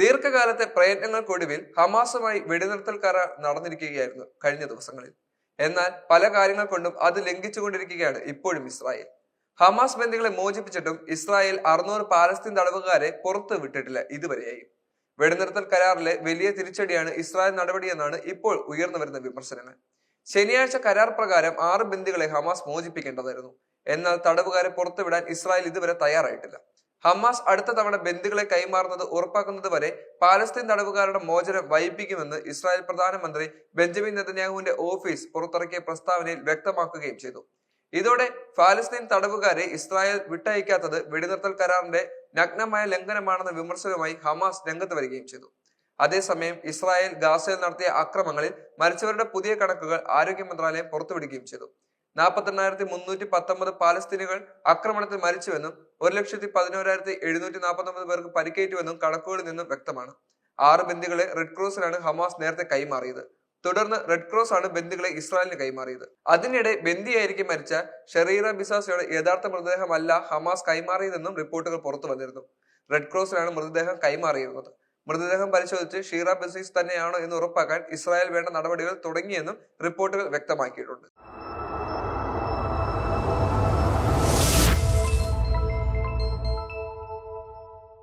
ദീർഘകാലത്തെ പ്രയത്നങ്ങൾക്കൊടുവിൽ ഹമാസുമായി വെടിനിർത്തൽ കരാർ നടന്നിരിക്കുകയായിരുന്നു കഴിഞ്ഞ ദിവസങ്ങളിൽ. എന്നാൽ പല കാര്യങ്ങൾ കൊണ്ടും അത് ലംഘിച്ചുകൊണ്ടിരിക്കുകയാണ് ഇപ്പോഴും ഇസ്രായേൽ. ഹമാസ് ബന്ധികളെ മോചിപ്പിച്ചിട്ടും ഇസ്രായേൽ അറുന്നൂറ് പാലസ്തീൻ തടവുകാരെ പുറത്തു വിട്ടിട്ടില്ല ഇതുവരെയായും. വെടിനിർത്തൽ കരാറിലെ വലിയ തിരിച്ചടിയാണ് ഇസ്രായേൽ നടപടിയെന്നാണ് ഇപ്പോൾ ഉയർന്നു വരുന്ന വിമർശനങ്ങൾ. ശനിയാഴ്ച കരാർ പ്രകാരം ആറ് ബന്ദികളെ ഹമാസ് മോചിപ്പിക്കേണ്ടതായിരുന്നു. എന്നാൽ തടവുകാരെ പുറത്തുവിടാൻ ഇസ്രായേൽ ഇതുവരെ തയ്യാറായിട്ടില്ല. ഹമാസ് അടുത്ത തവണ ബന്ദികളെ കൈമാറുന്നത് ഉറപ്പാക്കുന്നത് വരെ പാലസ്തീൻ തടവുകാരുടെ മോചനം വൈകിപ്പിക്കുമെന്ന് ഇസ്രായേൽ പ്രധാനമന്ത്രി ബെഞ്ചമിൻ നെതന്യാഹുവിന്റെ ഓഫീസ് പുറത്തിറക്കിയ പ്രസ്താവനയിൽ വ്യക്തമാക്കുകയും ചെയ്തു. ഇതോടെ ഫാലസ്തീൻ തടവുകാരെ ഇസ്രായേൽ വിട്ടയക്കാത്തത് വെടിനിർത്തൽ കരാറിന്റെ നഗ്നമായ ലംഘനമാണെന്ന വിമർശനവുമായി ഹമാസ് രംഗത്ത് വരികയും ചെയ്തു. അതേസമയം ഇസ്രായേൽ ഗാസയിൽ നടത്തിയ അക്രമങ്ങളിൽ മരിച്ചവരുടെ പുതിയ കണക്കുകൾ ആരോഗ്യ മന്ത്രാലയം പുറത്തുവിടുകയും ചെയ്തു. നാൽപ്പത്തെണ്ണായിരത്തി മുന്നൂറ്റി പത്തൊമ്പത് പാലസ്തീനുകൾ ആക്രമണത്തിൽ മരിച്ചുവെന്നും ഒരു ലക്ഷത്തി പതിനോരായിരത്തി എഴുന്നൂറ്റി നാൽപ്പത്തി ഒമ്പത് പേർക്ക് പരിക്കേറ്റുവെന്നും കണക്കുകളിൽ നിന്നും വ്യക്തമാണ്. ആറ് ബന്ദികളെ റെഡ് ക്രോസിനാണ് ഹമാസ് നേരത്തെ കൈമാറിയത്. തുടർന്ന് റെഡ് ക്രോസ് ആണ് ബന്ദികളെ ഇസ്രായേലിന് കൈമാറിയത്. അതിനിടെ ബന്ദിയായിരിക്കും മരിച്ച ഷെറീറ ബിസാസയുടെ യഥാർത്ഥ മൃതദേഹമല്ല ഹമാസ് കൈമാറിയതെന്നും റിപ്പോർട്ടുകൾ പുറത്തു വന്നിരുന്നു. റെഡ് ക്രോസിനാണ് മൃതദേഹം കൈമാറിയിരുന്നത്. മൃതദേഹം പരിശോധിച്ച് ഷീറ ബസീസ് തന്നെയാണോ എന്ന് ഉറപ്പാക്കാൻ ഇസ്രായേൽ വേണ്ട നടപടികൾ തുടങ്ങിയെന്നും റിപ്പോർട്ടുകൾ വ്യക്തമാക്കിയിട്ടുണ്ട്.